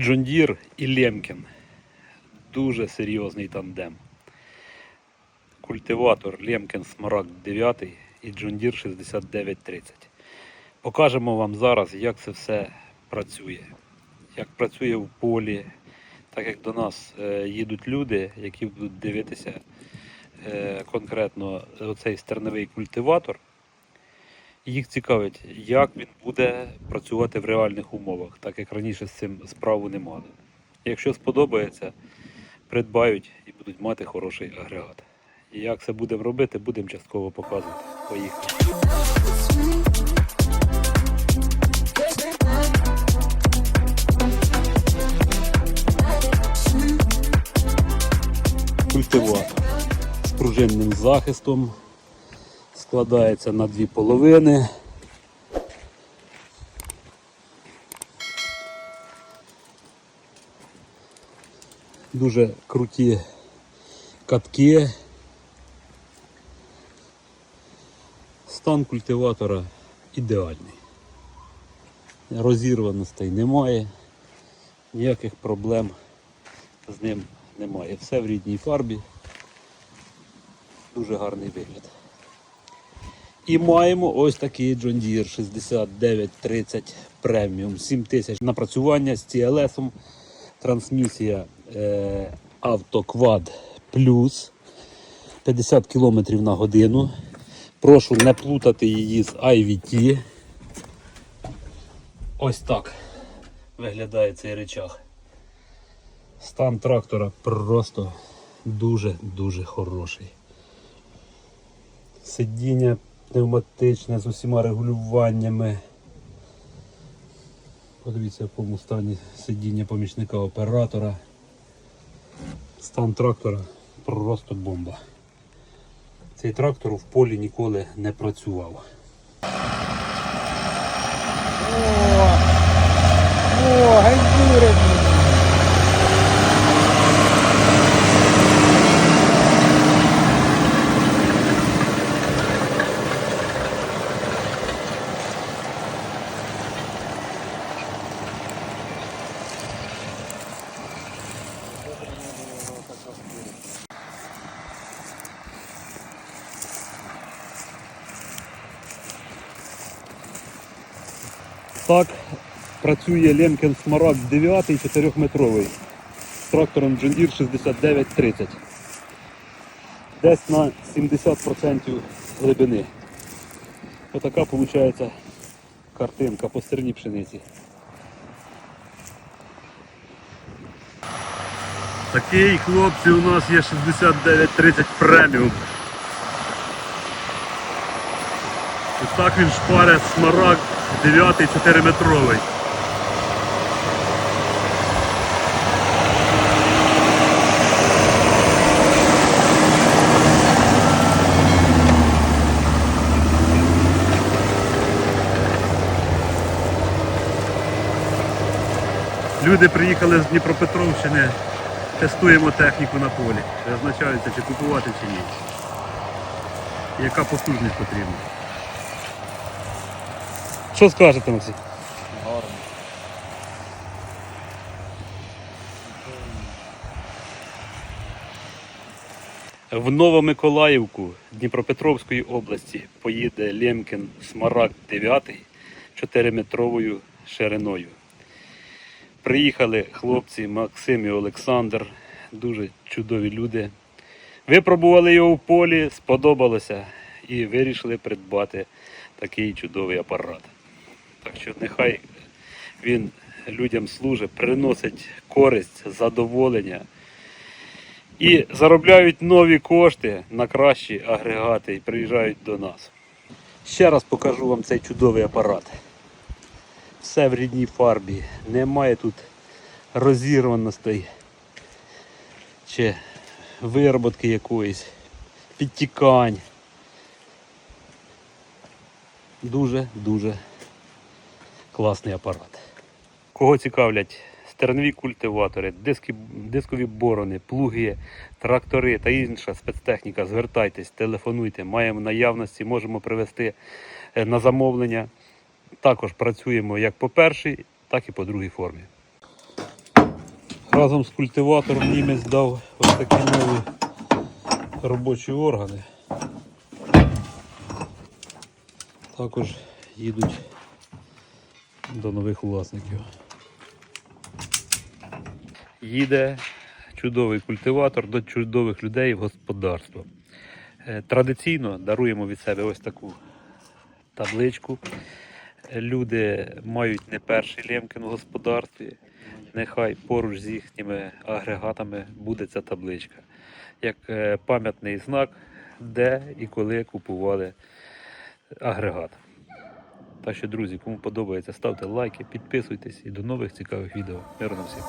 Deere і Лемкін. Дуже серйозний тандем. Культиватор Лемкін Смарагд 9 і Deere 6930. Покажемо вам зараз, як це все працює. Як працює в полі, так як до нас е, їдуть люди, які будуть дивитися е, конкретно оцей стерновий культиватор. Їх цікавить, як він буде працювати в реальних умовах, так як раніше з цим справу не мали. Якщо сподобається, придбають і будуть мати хороший агрегат. Як це будемо робити, будемо частково показувати. Поїхали. Культиватор з пружинним захистом складається на дві половини. Дуже круті катки. Стан культиватора ідеальний. Розірваностей немає, ніяких проблем з ним немає. Все в рідній фарбі. Дуже гарний вигляд. І маємо ось такий John Deere 6930 Premium 7000 напрацювання з TLS, трансмісія е, AutoQuad Plus 50 км на годину. Прошу не плутати її з IVT. Ось так виглядає цей речах. Стан трактора просто дуже-дуже хороший. Сидіння пневматичне з усіма регулюваннями. Подивіться, в якому стані сидіння помічника оператора. Стан трактора просто бомба. Цей трактор в полі ніколи не працював. О, гайдуре! Так працює Ленкен Смарагд 9 4-метровий з трактором John Deere 6930. Десь на 70% глибини. Отака виходить картинка по стерні пшениці. Такий хлопці у нас є 6930 преміум. Ось так він шпарить смарагд 9 4-метровий. Люди приїхали з Дніпропетровщини, тестуємо техніку на полі. Визначаються, чи купувати, чи ні. Яка потужність потрібна. Що скажете, Максим? В Новомиколаївку Дніпропетровської області поїде Лємкін Смарагд 9 4-метровою шириною. Приїхали хлопці Максим і Олександр, дуже чудові люди. Випробували його в полі, сподобалося і вирішили придбати такий чудовий апарат. Так що нехай він людям служить, приносить користь, задоволення і заробляють нові кошти на кращі агрегати і приїжджають до нас. Ще раз покажу вам цей чудовий апарат. Все в рідній фарбі, немає тут розірваностей чи вироботки якоїсь, підтікань. Дуже-дуже класний апарат. Кого цікавлять стернові культиватори, диски, дискові борони, плуги, трактори та інша спецтехніка, звертайтесь, телефонуйте, маємо наявності, можемо привезти е, на замовлення. Також працюємо як по першій, так і по другій формі. Разом з культиватором німець дав ось такі нові робочі органи. Також їдуть до нових власників. Їде чудовий культиватор до чудових людей в господарство. Е, Традиційно даруємо від себе ось таку табличку. Е, Люди мають не перший лемкін в господарстві. Нехай поруч з їхніми агрегатами буде ця табличка. Як е, пам'ятний знак, де і коли купували агрегат. Так що, друзі, кому подобається, ставте лайки, підписуйтесь і до нових цікавих відео. Мирно всім!